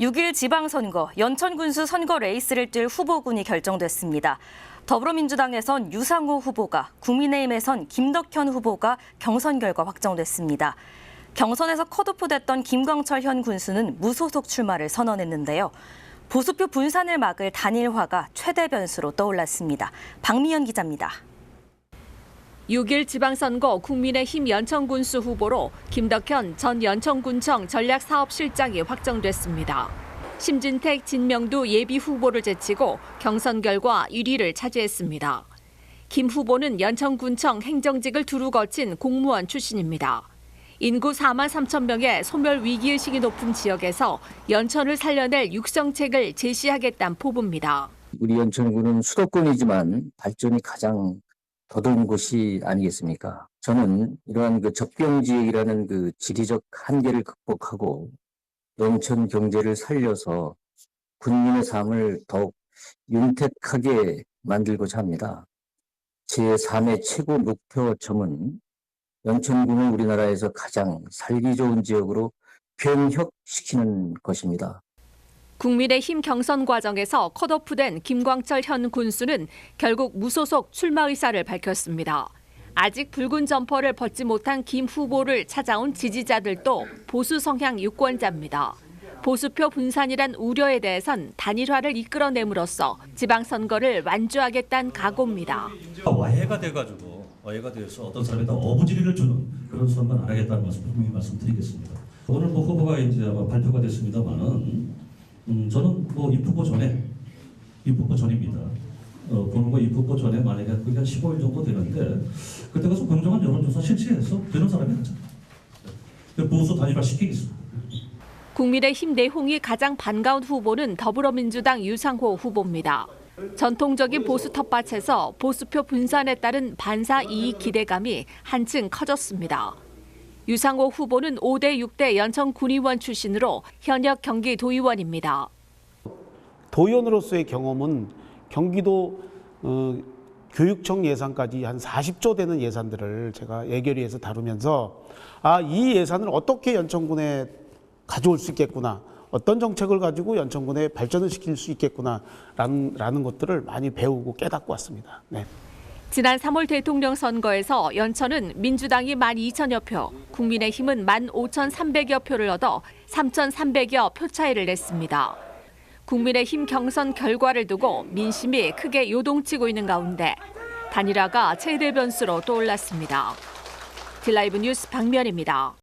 6일 지방선거 연천군수 선거 레이스를 뛸 후보군이 결정됐습니다. 더불어민주당에선 유상호 후보가, 국민의힘에선 김덕현 후보가 경선 결과 확정됐습니다. 경선에서 컷오프됐던 김광철 현 군수는 무소속 출마를 선언했는데요. 보수표 분산을 막을 단일화가 최대 변수로 떠올랐습니다. 박미연 기자입니다. 6일 지방선거 국민의힘 연천군수 후보로 김덕현 전 연천군청 전략사업실장이 확정됐습니다. 심진택, 진명두 예비 후보를 제치고 경선 결과 1위를 차지했습니다. 김 후보는 연천군청 행정직을 두루 거친 공무원 출신입니다. 인구 4만 3천 명의 소멸 위기의식이 높은 지역에서 연천을 살려낼 육성책을 제시하겠다는 포부입니다. 우리 연천군은 수도권이지만 발전이 가장 더딘 곳이 아니겠습니까? 저는 이러한 그 접경지역이라는 그 지리적 한계를 극복하고 농촌 경제를 살려서 군민의 삶을 더욱 윤택하게 만들고자 합니다. 제3의 최고 목표점은 연천군을 우리나라에서 가장 살기 좋은 지역으로 변혁시키는 것입니다. 국민의힘 경선 과정에서 컷오프된 김광철 현 군수는 결국 무소속 출마 의사를 밝혔습니다. 아직 붉은 점퍼를 벗지 못한 김 후보를 찾아온 지지자들도 보수 성향 유권자입니다. 보수표 분산이란 우려에 대해선 단일화를 이끌어냄으로써 지방선거를 완주하겠다는 각오입니다. 와해가 돼가지고 와해가 돼서 어떤 사람에다 어부지리를 주는 그런 선만 안 하겠다는 말씀 분명히 말씀드리겠습니다. 오늘 뭐 후보가 이제 발표가 됐습니다만은 음, 저는 뭐 입후보 전에 입후보 전입니다. 어, 본후보 입후보 전에 만약에 그게 한 15일 정도 되는데 그때 가서 공정한 여론조사 실시해서 되는 사람이 하자. 보수 단일화 시키겠습니다. 국민의힘 내홍이 가장 반가운 후보는 더불어민주당 유상호 후보입니다. 전통적인 보수 텃밭에서 보수표 분산에 따른 반사 이익 기대감이 한층 커졌습니다. 유상호 후보는 5대 6대 연천 군의원 출신으로 현역 경기도의원입니다. 도의원으로서의 경험은 경기도 어, 교육청 예산까지 한 40조 되는 예산들을 제가 예결위에서 다루면서 아, 이 예산을 어떻게 연천군에 가져올 수 있겠구나. 어떤 정책을 가지고 연천군에 발전을 시킬 수 있겠구나라는 라는 것들을 많이 배우고 깨닫고 왔습니다. 네. 지난 3월 대통령 선거에서 연천은 민주당이 12,000여 표, 국민의힘은 15,300여 표를 얻어 3,300여 표 차이를 냈습니다. 국민의힘 경선 결과를 두고 민심이 크게 요동치고 있는 가운데 단일화가 최대 변수로 떠올랐습니다. 딜라이브 뉴스 박면입니다.